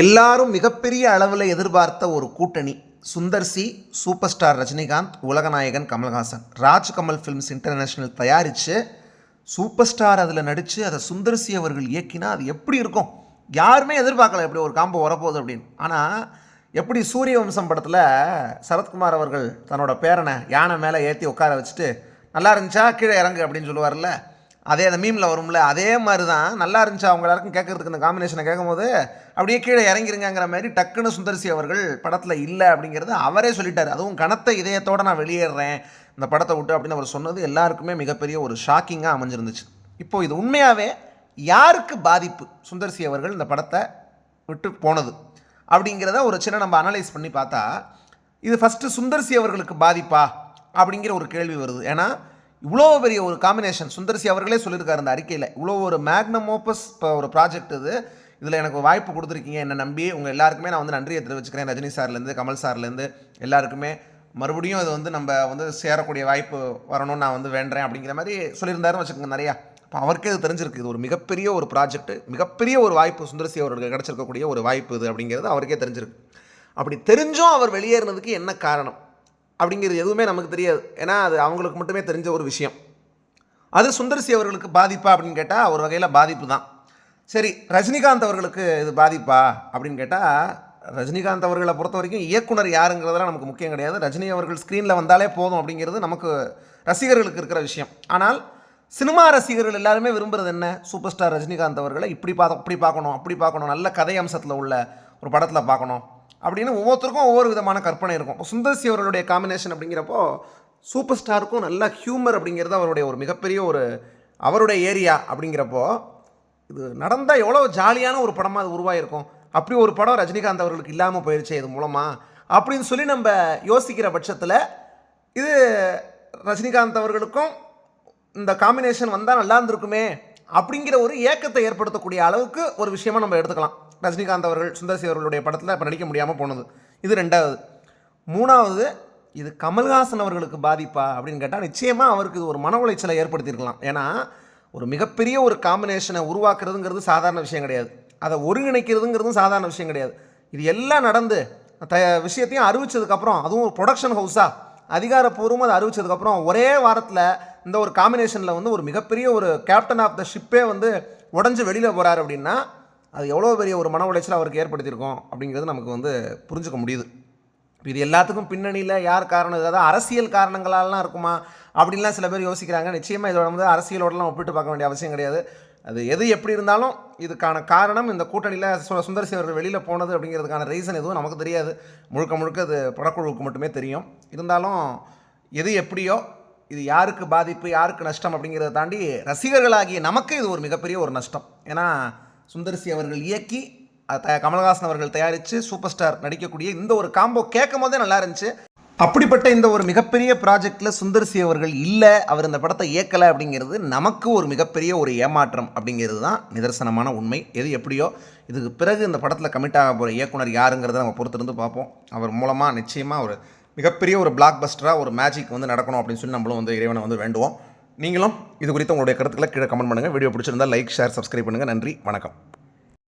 எல்லாரும் மிகப்பெரிய அளவில் எதிர்பார்த்த ஒரு கூட்டணி. Sundar C super star Rajinikanth உலகநாயகன் கமல்ஹாசன். ராஜ் கமல் ஃபிலிம்ஸ் இன்டர்நேஷ்னல் தயாரித்து சூப்பர் ஸ்டார் அதில் நடித்து அதை சுந்தர் சி அவர்கள் இயக்கினா அது எப்படி இருக்கும்? யாருமே எதிர்பார்க்கல எப்படி ஒரு காம்போ வரப்போகுது அப்படின்னு. ஆனால் எப்படி சூரிய வம்சம் படத்தில் சரத்குமார் அவர்கள் தன்னோட பேரனை யானை மேலே ஏற்றி உட்கார வச்சுட்டு நல்லா இருந்துச்சா? கீழே இறங்கு அப்படின்னு சொல்லுவார்ல அதே அந்த மீமில் வரும்ல அதே மாதிரி தான் நல்லா இருந்துச்சு அவங்க எல்லாருக்கும் கேட்கறதுக்கு? இந்த காம்பினேஷனை கேட்கும்போது அப்படியே கீழே இறங்கிருங்கிற மாதிரி டக்குன்னு சுந்தர்சி அவர்கள் படத்தில் இல்லை அப்படிங்கிறது அவரே சொல்லிட்டார். அதுவும் கனத்த இதயத்தோடு நான் வெளியேறேன் இந்த படத்தை விட்டு அப்படின்னு அவர் சொன்னது எல்லாருக்குமே மிகப்பெரிய ஒரு ஷாக்கிங்காக அமைஞ்சிருந்துச்சு. இப்போது இது உண்மையாகவே யாருக்கு பாதிப்பு சுந்தர்சி அவர்கள் இந்த படத்தை விட்டு போனது? அப்படிங்கிறத ஒரு சின்ன நம்ம அனலைஸ் பண்ணி பார்த்தா இது ஃபஸ்ட்டு சுந்தர்சி அவர்களுக்கு பாதிப்பா அப்படிங்கிற ஒரு கேள்வி வருது. ஏன்னா இவ்வளோ பெரிய ஒரு காம்பினேஷன் சுந்தர்சி அவர்களே சொல்லியிருக்காரு அந்த அறிக்கையில். இவ்வளோ ஒரு மேக்னம் ஓப்பஸ் இப்போ ஒரு ப்ராஜெக்ட் இது. இதில் எனக்கு வாய்ப்பு கொடுத்துருக்கீங்க. என்னை நம்பி உங்கள் எல்லாருக்குமே நான் வந்து நன்றியை தெரிவிச்சுக்கிறேன். ரஜினி சார்லேருந்து கமல் சார்லேருந்து எல்லாருக்குமே. மறுபடியும் அது வந்து நம்ம வந்து சேரக்கூடிய வாய்ப்பு வரணும்னு நான் வந்து வேண்டுறேன் அப்படிங்கிற மாதிரி சொல்லியிருந்தாருன்னு வச்சுக்கோங்க நிறையா. இப்போ அவருக்கே இது தெரிஞ்சிருக்கு. இது ஒரு மிகப்பெரிய ஒரு ப்ராஜெக்ட் மிகப்பெரிய ஒரு வாய்ப்பு சுந்தரசி அவர்களுக்கு கிடச்சிருக்கக்கூடிய ஒரு வாய்ப்பு இது அப்படிங்கிறது அவருக்கே தெரிஞ்சிருக்கு. அப்படி தெரிஞ்சும் அவர் வெளியேறினதுக்கு என்ன காரணம்? அப்படிங்கிறது எதுவுமே நமக்கு தெரியாது. ஏன்னா அது அவங்களுக்கு மட்டுமே தெரிஞ்ச ஒரு விஷயம். அது சுந்தர்சி அவர்களுக்கு பாதிப்பா அப்படின்னு கேட்டால் ஒரு வகையில் பாதிப்பு தான். சரி ரஜினிகாந்த் அவர்களுக்கு இது பாதிப்பா அப்படின்னு கேட்டால் ரஜினிகாந்த் அவர்களை பொறுத்த வரைக்கும் இயக்குனர் யாருங்கிறதெல்லாம் நமக்கு முக்கியம் கிடையாது. ரஜினி அவர்கள் ஸ்க்ரீனில் வந்தாலே போதும் அப்படிங்கிறது நமக்கு ரசிகர்களுக்கு இருக்கிற விஷயம். ஆனால் சினிமா ரசிகர்கள் எல்லாருமே விரும்புறது என்ன? சூப்பர் ஸ்டார் ரஜினிகாந்த் அவர்களை இப்படி பார்க்க இப்படி பார்க்கணும் அப்படி பார்க்கணும். நல்ல கதை அம்சத்தில் உள்ள ஒரு படத்தில் பார்க்கணும். அப்படின்னு ஒவ்வொருத்தருக்கும் ஒவ்வொரு விதமான கற்பனை இருக்கும். இப்போ சுந்தர்சி அவர்களுடைய காம்பினேஷன் அப்படிங்கிறப்போ சூப்பர் ஸ்டாருக்கும் நல்ல ஹியூமர் அப்படிங்கிறது அவருடைய ஒரு மிகப்பெரிய ஒரு அவருடைய ஏரியா அப்படிங்கிறப்போ இது நடந்தால் எவ்வளோ ஜாலியான ஒரு படமாக அது உருவாயிருக்கும். அப்படி ஒரு படம் ரஜினிகாந்த் அவர்களுக்கு இல்லாமல் போயிடுச்சு இது மூலமாக அப்படின்னு சொல்லி நம்ம யோசிக்கிற பட்சத்தில் இது ரஜினிகாந்த் அவர்களுக்கும் இந்த காம்பினேஷன் வந்தால் நல்லா இருந்திருக்குமே அப்படிங்கிற ஒரு ஏக்கத்தை ஏற்படுத்தக்கூடிய அளவுக்கு ஒரு விஷயமா நம்ம எடுத்துக்கலாம். ரஜினிகாந்த் அவர்கள் சுந்தரசி அவர்களுடைய படத்தில் இப்போ நடிக்க முடியாமல் போனது. இது ரெண்டாவது. மூணாவது இது கமல்ஹாசன் அவர்களுக்கு பாதிப்பா அப்படின்னு கேட்டால் நிச்சயமாக அவருக்கு இது ஒரு மன உளைச்சலை ஏற்படுத்தியிருக்கலாம். ஏன்னா ஒரு மிகப்பெரிய ஒரு காம்பினேஷனை உருவாக்குறதுங்கிறது சாதாரண விஷயம் கிடையாது. அதை ஒருங்கிணைக்கிறதுங்கிறதும் சாதாரண விஷயம் கிடையாது. இது எல்லாம் நடந்து த விஷயத்தையும் அறிவிச்சதுக்கப்புறம் அதுவும் ஒரு ப்ரொடக்ஷன் ஹவுஸாக அதிகாரப்பூர்வமாக அதை அறிவிச்சதுக்கப்புறம் ஒரே வாரத்தில் இந்த ஒரு காம்பினேஷனில் வந்து ஒரு மிகப்பெரிய ஒரு கேப்டன் ஆஃப் த ஷிப்பே வந்து உடஞ்சி வெளியில் போகிறார் அப்படின்னா அது எவ்வளோ பெரிய ஒரு மன உளைச்சல் அவருக்கு ஏற்படுத்தியிருக்கோம் அப்படிங்கிறது நமக்கு வந்து புரிஞ்சுக்க முடியுது. இது எல்லாத்துக்கும் பின்னணியில் யார் காரணம்? அதாவது அரசியல் காரணங்களாலாம் இருக்குமா? அப்படின்லாம் சில பேர் யோசிக்கிறாங்க. நிச்சயமாக இதோட வந்து அரசியலோடலாம் ஒப்பிட்டு பார்க்க வேண்டிய அவசியம் கிடையாது. அது எது எப்படி இருந்தாலும் இதுக்கான காரணம் இந்த கூட்டணியில் சு- அவர்கள் வெளியில் போனது அப்படிங்கிறதுக்கான ரீசன் எதுவும் நமக்கு தெரியாது. முழுக்க முழுக்க அது படக்குழுவுக்கு மட்டுமே தெரியும். இருந்தாலும் எது எப்படியோ இது யாருக்கு பாதிப்பு யாருக்கு நஷ்டம் அப்படிங்கிறத தாண்டி ரசிகர்களாகிய நமக்கு இது ஒரு மிகப்பெரிய ஒரு நஷ்டம். ஏன்னா சுந்தர்சி அவர்கள் இயக்கி த- கமல்ஹாசன் அவர்கள் தயாரித்து சூப்பர் ஸ்டார் நடிக்கக்கூடிய இந்த ஒரு காம்போ கேட்கும் போதே நல்லா இருந்துச்சு. அப்படிப்பட்ட இந்த ஒரு மிகப்பெரிய ப்ராஜெக்டில் சுந்தர்சி அவர்கள் இல்லை அவர் இந்த படத்தை இயக்கலை அப்படிங்கிறது நமக்கு ஒரு மிகப்பெரிய ஒரு ஏமாற்றம் அப்படிங்கிறது தான் நிதர்சனமான உண்மை. எது எப்படியோ இதுக்கு பிறகு இந்த படத்தில் கமிட் ஆக போகிற இயக்குனர் யாருங்கிறத நம்ம பொறுத்திருந்து பார்ப்போம். அவர் மூலமாக நிச்சயமாக ஒரு மிகப்பெரிய ஒரு பிளாக் பஸ்டராக ஒரு மேஜிக் வந்து நடக்கணும் அப்படின்னு சொல்லி நம்மளும் வந்து இறைவனை வந்து வேண்டுவோம். நீங்களும் இது குறித்து உங்களுடைய கருத்துக்களை கீழே கமெண்ட் பண்ணுங்கள் வீடியோ பிடிச்சிருந்தா லைக் ஷேர் சப்ஸ்கிரைப் பண்ணுங்கள் நன்றி. வணக்கம்.